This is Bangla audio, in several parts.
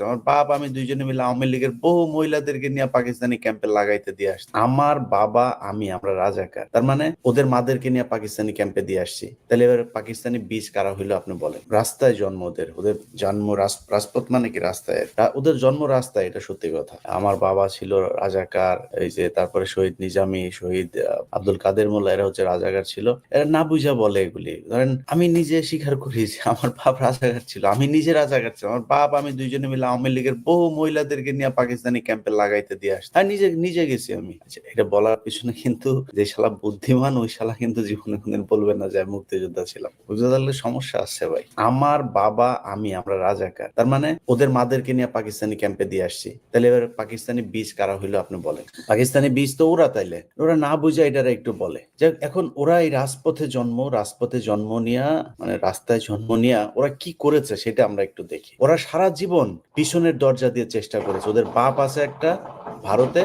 আমার বাপ আমি দুইজনে মিলে আওয়ামী লীগের বহু মহিলাদেরকে নিয়ে পাকিস্তানি ক্যাম্পে লাগাইতে দিয়ে আসছি। আমার বাবা, আমি, আমরা রাজাকার। তার মানে ওদের মাদেরকে নিয়ে পাকিস্তানি ক্যাম্পে দিয়ে আসছি। তাহলে এবার পাকিস্তানি বীজ কারা হইল আপনি বলেন? রাস্তায় জন্ম ওদের। ওদের জন্ম রাজপথ মানে কি রাস্তায়? ওদের জন্ম রাস্তায়, এটা সত্যি কথা। আমার বাবা ছিল রাজাকার, এই যে তারপরে শহীদ নিজামি, শহীদ আব্দুল কাদের মোল্লা, এরা হচ্ছে রাজাকার ছিল। এরা না বুঝা বলে এগুলি। ধরেন আমি নিজে স্বীকার করি যে আমার বাপ রাজাকার ছিল। আমি নিজে রাজাকার ছিলাম। আমার বাপ আমি দুইজনে মিলে আওয়ামী লীগের বহু মহিলাদেরকে নিয়ে পাকিস্তানি ক্যাম্পে লাগাইতে দিয়ে আসছি আর নিজে নিজে গেছি আমি। আচ্ছা, এটা বলার পিছনে কিন্তু যে শালা বুদ্ধিমান ওই শালা কিন্তু জীবনে কোনদিন বলবে না যে আমি মুক্তিযোদ্ধা ছিলাম। বুঝতে সমস্যা আছে ভাই। আমার বাবা আমি আমরা রাজাকার। তার মানে ওদের মাদেরকে নিয়ে পাকিস্তানি ক্যাম্পে দিয়ে আসছি। তাহলে এবার পাকিস্তানি বীজ কারা হইল আপনি বলেন? পাকিস্তানি বীজ তো ওরা তাইলে। ওরা না বুঝে এটারা একটু বলে। যে এখন ওরা এই রাজপথে জন্ম রাজপথে জন্ম নিয়া মানে রাস্তায় জন্ম নিয়া ওরা কি করেছে সেটা আমরা একটু দেখি। ওরা সারা জীবন পিছনের দরজা দিয়ে চেষ্টা করেছে। ওদের বাপ আছে একটা ভারতে,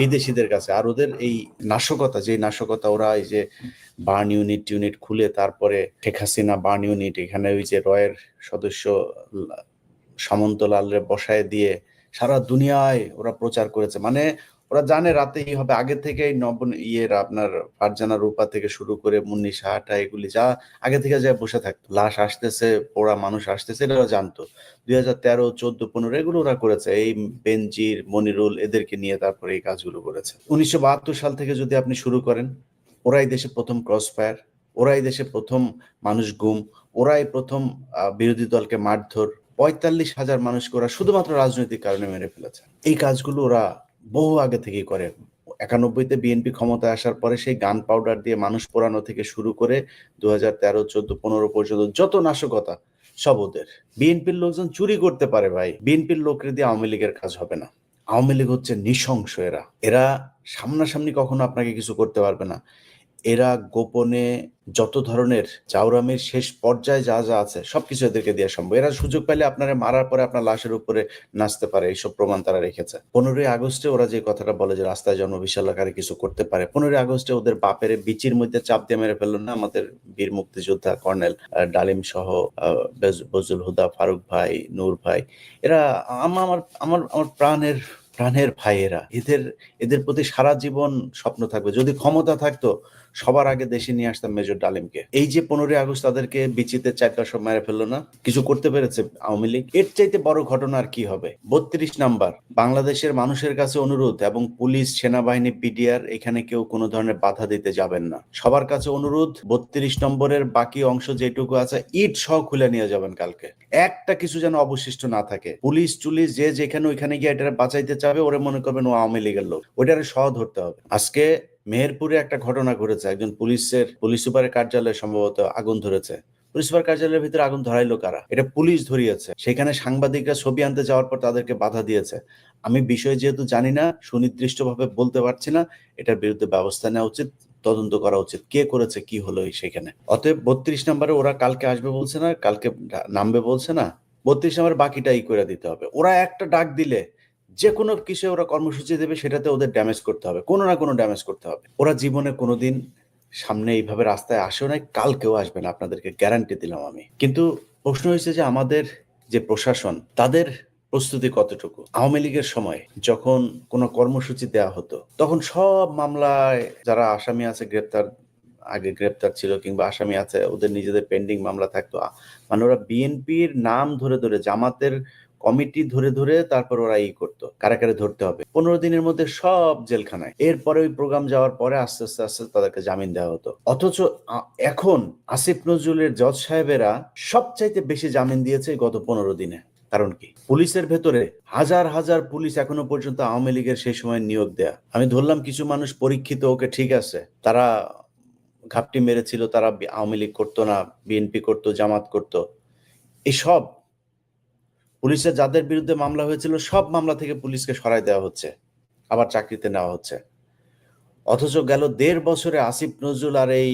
বিদেশিদের কাছে। আর ওদের এই নাশকতা যে নাশকতা ওরা এই যে বার্ন ইউনিট ইউনিট খুলে তারপরে শেখ হাসিনা বার্ন ইউনিট, এখানে ওই যে রয়ের সদস্য সামন্তলালরে বসায় দিয়ে সারা দুনিয়ায় ওরা প্রচার করেছে। মানে ওরা জানে রাতে এই হবে। আগে থেকে নব ইয়ের আপনার ফারজানা রূপা থেকে শুরু করে মুন্নি সাহাটা, এগুলি যা আগে থেকে যা বসে থাকতো। লাশ আসতেছে, পোড়া মানুষ আসতেছে এটা ওরা জানতো। দুই হাজার তেরো, চোদ্দ, পনেরো, এগুলো ওরা করেছে। এই বেনজির, মনিরুল এদেরকে নিয়ে তারপরে এই কাজগুলো করেছে। উনিশশো বাহাত্তর সাল থেকে যদি আপনি শুরু করেন, ওরাই দেশে প্রথম ক্রস ফায়ার ওরাই দেশে প্রথম মানুষ গুম, ওরাই প্রথম বিরোধী দলকে মারধর। পঁয়তাল্লিশ হাজার মানুষকে ওরা শুধুমাত্র রাজনৈতিক কারণে মেরে ফেলেছে। এই কাজগুলো ওরা বহু আগে থেকে করে। একানব্বইতে বিএনপি ক্ষমতায় আসার পরে সেই গান পাউডার দিয়ে মানুষ পোড়ানো থেকে শুরু করে দু হাজার তেরো, চোদ্দ, পনেরো পর্যন্ত যত নাশকতা, সব ওদের। বিএনপির লোকজন চুরি করতে পারে ভাই। বিএনপির লোকের দিয়ে আওয়ামী লীগের কাজ হবে না। আওয়ামী লীগ হচ্ছে নৃশংস এরা। এরা সামনাসামনি কখনো আপনাকে কিছু করতে পারবে না। এরা গোপনে যত ধরনের চাউরামের শেষ পর্যায়ে যা যা আছে সবকিছু এদেরকে দেওয়া সম্ভব। এরা সুযোগ পেলে আপনারা মারার পরে আপনার লাশের উপরে নাচতে পারে এইসব প্রমাণ তারা রেখেছে। পনেরোই আগস্টে ওরা যে কথাটা বলে যে রাস্তায় জন্ম বিশাল আকারে কিছু করতে পারে পনেরোই আগস্টে ওদের বাপের বিচির মধ্যে চাপ দিয়ে মেরে ফেলল না? আমাদের বীর মুক্তিযোদ্ধা কর্নেল ডালিম সহ আহ, বেজ- বজলুল হুদা ফারুক ভাই নূর ভাই এরা আমা- আমার আমার আমার প্রাণের প্রাণের ভাইয়েরা, এদের এদের প্রতি সারা জীবন স্বপ্ন থাকবে। যদি ক্ষমতা থাকতো, সবার আগে দেশে নিয়ে আসতাম মেজর ডালিমকে। এই যে পনেরোই আগস্ট তাদেরকে বিচিতে চারটা সব মেরে ফেলল না, কিছু করতে পেরেছে আওয়ামী লীগ। এর চাইতে বড় ঘটনা আর কি হবে? বত্রিশ নাম্বার, বাংলাদেশের মানুষের কাছে অনুরোধ এবং পুলিশ, সেনাবাহিনী, পিডিআর, এখানে কেউ কোনো ধরনের বাধা দিতে যাবেন না। সবার কাছে অনুরোধ, বত্রিশ নম্বরের বাকি অংশ যেটুকু আছে, ইট সহ খুলে নিয়ে যাবেন কালকে। একটা কিছু যেন অবশিষ্ট না থাকে। পুলিশ টুলিশ যে যেখানে ওইখানে গিয়ে এটা বাঁচাইতে চাবে ওরে মনে করবেন ও আওয়ামী লীগের লোক। ওইটারে সহ ধরতে হবে। আজকে মেহেরপুরে একটা ঘটনা ঘটেছে। একজন পুলিশের, পুলিশ সুপারের কার্যালয়ে সম্ভবত আগুন ধরেছে। পুলিশ সুপার কার্যালয়ের ভিতরে আগুন ধরাইলো কারা? এটা পুলিশ ধরিয়েছে। সেখানে সাংবাদিকরা ছবি আনতে যাওয়ার পর তাদেরকে বাধা দিয়েছে। আমি বিষয় যেহেতু জানি না, সুনির্দিষ্টভাবে বলতে পারছি না, এটার বিরুদ্ধে ব্যবস্থা নেওয়া উচিত, তদন্ত করা উচিত। কে করেছে, কি হলো সেখানে? অতএব বত্রিশ নম্বরে ওরা কালকে আসবে বলছে না, কালকে নামবে বলছে না, বত্রিশ নম্বর বাকিটাই করে দিতে হবে। ওরা একটা ডাক দিলে যে কোনো কিছু ওরা কর্মসূচি দেবে, সেটাতে ওদের ড্যামেজ করতে হবে। কোনো না কোনো ড্যামেজ করতে হবে। ওরা জীবনে কোনোদিন সামনে এইভাবে রাস্তায় আসেও নাই, কালকেও আসবে না, আপনাদেরকে গ্যারান্টি দিলাম আমি। কিন্তু প্রশ্ন হয়েছে যে আমাদের যে প্রশাসন, তাদের প্রস্তুতি কতটুকু? আওয়ামী লীগের সময় যখন কোনো কর্মসূচি দেওয়া হতো, তখন সব মামলায় যারা আসামি আছে, গ্রেপ্তার, আগে গ্রেপ্তার ছিল কিংবা আসামি আছে, ওদের নিজেদের পেন্ডিং মামলা থাকতো। মানে ওরা বিএনপির নাম ধরে ধরে, জামাতের কমিটি ধরে ধরে তারপর ওরা ই করতো, কারা কারা ধরতে হবে। পনেরো দিনের মধ্যে সব জেলখানায়। এরপরে ওই প্রোগ্রাম যাওয়ার পরে আস্তে আস্তে আস্তে তাদেরকে জামিন দেওয়া হতো। অথচ এখন আসিফ নজরুলের জজ সাহেবেরা সবচাইতে বেশি জামিন দিয়েছে গত পনেরো দিনে। কারণ কি? পুলিশের ভেতরে হাজার হাজার পুলিশ এখনও পর্যন্ত আওয়ামী লীগের সেই সময় নিয়োগ দেয়া। আমি ধরলাম কিছু মানুষ পরীক্ষিত, ওকে ঠিক আছে। তারা ঘাপটি মেরেছিল, তারা আওয়ামী লীগ করতো না, বিএনপি করতো, জামাত করতো। এসব পুলিশের যাদের বিরুদ্ধে মামলা হয়েছিল, সব মামলা থেকে পুলিশকে সরাই দেওয়া হচ্ছে, আবার চাকরিতে নেওয়া হচ্ছে। অথচ গেল দেড় বছরে আসিফ নজরুল আর এই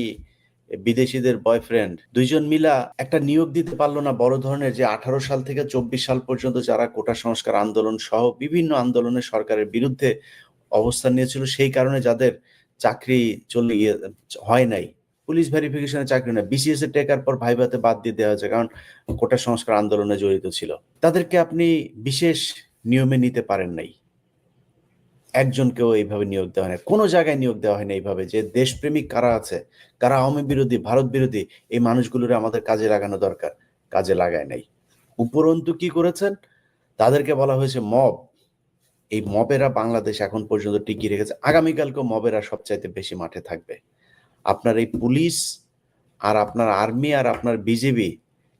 বিদেশিদের বয়ফ্রেন্ড দুইজন মিলা একটা নিয়োগ দিতে পারল না বড় ধরনের, যে আঠারো সাল থেকে চব্বিশ সাল পর্যন্ত যারা কোটা সংস্কার আন্দোলন সহ বিভিন্ন আন্দোলনে সরকারের বিরুদ্ধে অবস্থান নিয়েছিল, সেই কারণে যাদের চাকরি চলে হয় নাই। পুলিশ ভেরিফিকেশনে চাকরি না বিসিএস এর টেকার পর ভাইভাতে বাদ দিয়ে দেওয়া হয়েছে, কারণ কোটা সংস্কার আন্দোলনে জড়িত ছিল। তাদেরকে আপনি বিশেষ নিয়মে নিতে পারেন নাই। একজনকেও এইভাবে নিয়োগ দেওয়া হয় না কোনো জায়গায় নিয়োগ দেওয়া হয় না এইভাবে যে দেশপ্রেমিক কারা আছে, কারা আওয়ামী বিরোধী, ভারত বিরোধী, এই মানুষগুলোর আমাদের কাজে লাগানো দরকার, কাজে লাগায় নাই। উপরন্তু কি করেছেন? তাদেরকে বলা হয়েছে মব। এই মবেরা বাংলাদেশ এখন পর্যন্ত টিকিয়ে রেখেছে। আগামীকালকেও মবেরা সবচাইতে বেশি মাঠে থাকবে। আপনার এই পুলিশ আর আপনার আর্মি আর আপনার বিজেপি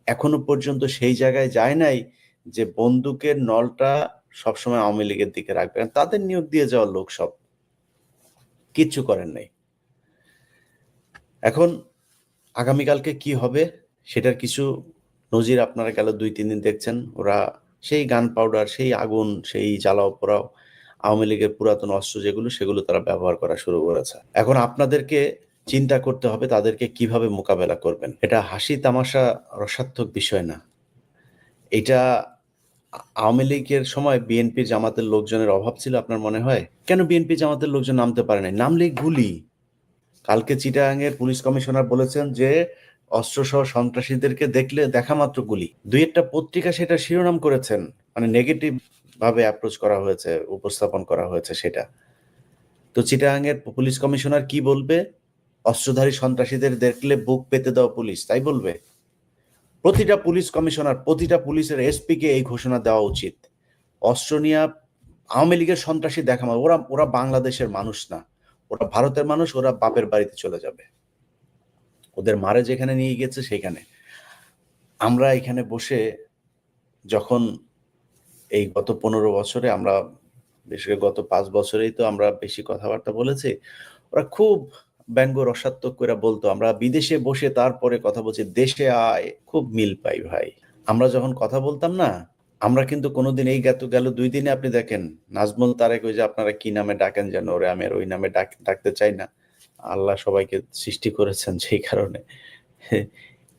এখনও পর্যন্ত সেই জায়গায় যায় নাই যে বন্দুকের নলটা সবসময় আওয়ামী লীগের দিকে রাখবে। তাদের নিয়োগ দিয়ে যাওয়া লোক সব কিচ্ছু করেন নাই। এখন আগামীকালকে কি হবে সেটার কিছু নজির আপনারা গেল দুই, তিন দিন দেখছেন। ওরা সেই গান পাউডার, সেই আগুন, সেই জ্বালাও পোড়াও, আওয়ামী লীগের পুরাতন অস্ত্র যেগুলো, সেগুলো তারা ব্যবহার করা শুরু করেছে। এখন আপনাদেরকে চিন্তা করতে হবে তাদেরকে কীভাবে মোকাবেলা করবেন। এটা হাসি তামাশা রসাত্মক বিষয় না। এটা আওয়ামী লীগের সময় বিএনপি জামাতের লোকজনের অভাব ছিল আপনার মনে হয়? কেন বিএনপি জামাতের লোকজন নামতে পারে নাই? নামলে গুলি। কালকে চিটাগাংয়ের পুলিশ কমিশনার বলেছেন যে, অস্ত্রসহ সন্ত্রাসীদেরকে দেখলে দেখা মাত্র গুলি। দুই একটা পত্রিকা সেটা শিরোনাম করেছেন। মানে নেগেটিভ ভাবে অ্যাপ্রোচ করা হয়েছে, উপস্থাপন করা হয়েছে সেটা। তো চিটাগাংয়ের পুলিশ কমিশনার কি বলবে? অস্ত্রধারী সন্ত্রাসীদের দেখলে বুক পেতে দেওয়া পুলিশ, তাই বলবে? প্রতিটা পুলিশ কমিশনার, প্রতিটা পুলিশের এসপি কে এই ঘোষণা দেওয়া উচিত। অস্ত্র নিয়ে আওয়ামী লীগের সন্ত্রাসী দেখা মা- ওরা ওরা বাংলাদেশের মানুষ না। ওরা ভারতের মানুষ, ওরা বাপের বাড়িতে চলে যাবে। ওদের মারে যেখানে নিয়ে গেছে সেখানে। আমরা এখানে বসে যখন এই গত পনেরো বছরে আমরা, বিশেষ গত পাঁচ বছরেই তো আমরা বেশি কথাবার্তা বলেছি, ওরা খুব ব্যঙ্গ রসাত্মক করে বলতো, আমরা বিদেশে বসে তারপরে কথা বলছি, দেশে আয়। খুব মিল পাই ভাই। আমরা যখন কথা বলতাম না, আমরা কিন্তু কোনোদিন এই গেত গেল দুই দিনে আপনি দেখেন, নাজমুল তারেক ওই যে আপনারা কি নামে ডাকেন যেন, ওরে আমি ওই নামে ডাক, ডাকতে চাই না। আল্লাহ সবাইকে সৃষ্টি করেছেন সেই কারণে।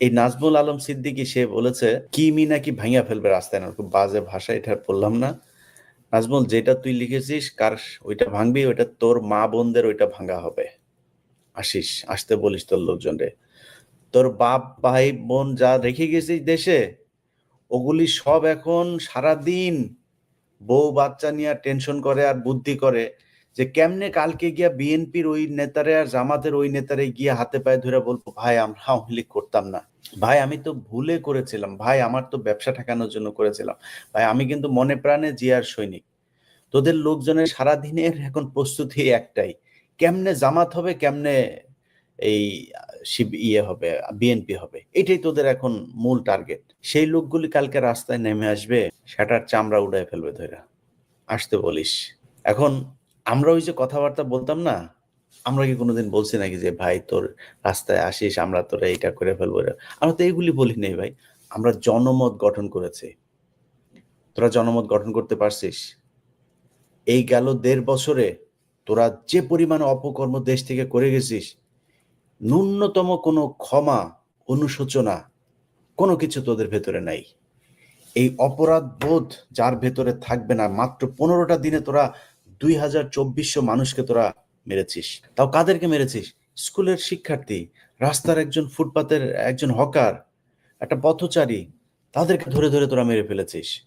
এই নাজমুল আলম সিদ্দিকী, সে বলেছে, কি মি নাকি ভাঙিয়া ফেলবে রাস্তায়? না খুব বাজে ভাষা এটা বললাম না। নাজমুল, যেটা তুই লিখেছিস, কার ওইটা ভাঙবি, ওইটা তোর মা বোনদের ওইটা ভাঙা হবে। আসিস, আসতে বলিস তোর লোকজন রে। তোর বাপ, ভাই, বোন যা রেখে গেছিস দেশে, ওগুলি সব এখন সারা দিন বউ বাচ্চা নিয়ে টেনশন করে আর বুদ্ধি করে যে কেমনে কালকে গিয়া বিএনপির ওই নেতারে আর জামাতের ওই নেতারে গিয়ে হাতে পায়ে ধরে বলব, ভাই, আমরা আওয়ামী লীগ করতাম না। ভাই, আমি তো ভুলে করেছিলাম। ভাই, আমার তো ব্যবসা ঠেকানোর জন্য করেছিলাম। ভাই, আমি কিন্তু মনে প্রাণে জিয়ার সৈনিক। তোদের লোকজনের সারাদিনের এখন প্রস্তুতি একটাই। কেমনে জামাত হবে, কেমনে এই ইয়ে হবে বিএনপি হবে, এটাই তোদের এখন মূল টার্গেট সেই লোকগুলি কালকে রাস্তায় নেমে আসবে, সেটার চামড়া উড়ায় ফেলবে ধরে আসতে বলিস। এখন আমরা ওই যে কথাবার্তা বলতাম না, আমরা কি কোনোদিন বলছি নাকি যে, ভাই, তোর রাস্তায় আসিস, আমরা তোরা এটা করে ফেলব। আমরা তো এইগুলি বলি নেই ভাই। আমরা জনমত গঠন করেছি। তোরা জনমত গঠন করতে পারছিস? এই গেল দেড় বছরে তোরা যে পরিমাণে অপকর্ম দেশ থেকে করে গেছিস, ন্যূনতম কোনো ক্ষমা, অনুশোচনা, কোনো কিছু তোদের ভেতরে নাই। এই অপরাধ বোধ যার ভেতরে থাকবে না, মাত্র পনেরোটা দিনে তোরা দুই হাজার চব্বিশশো মানুষকে তোরা মেরেছিস। তাও কাদেরকে মেরেছিস? স্কুলের শিক্ষার্থী, রাস্তার একজন ফুটপাতের একজন হকার, একটা পথচারী, তাদেরকে ধরে ধরে তোরা মেরে ফেলেছিস।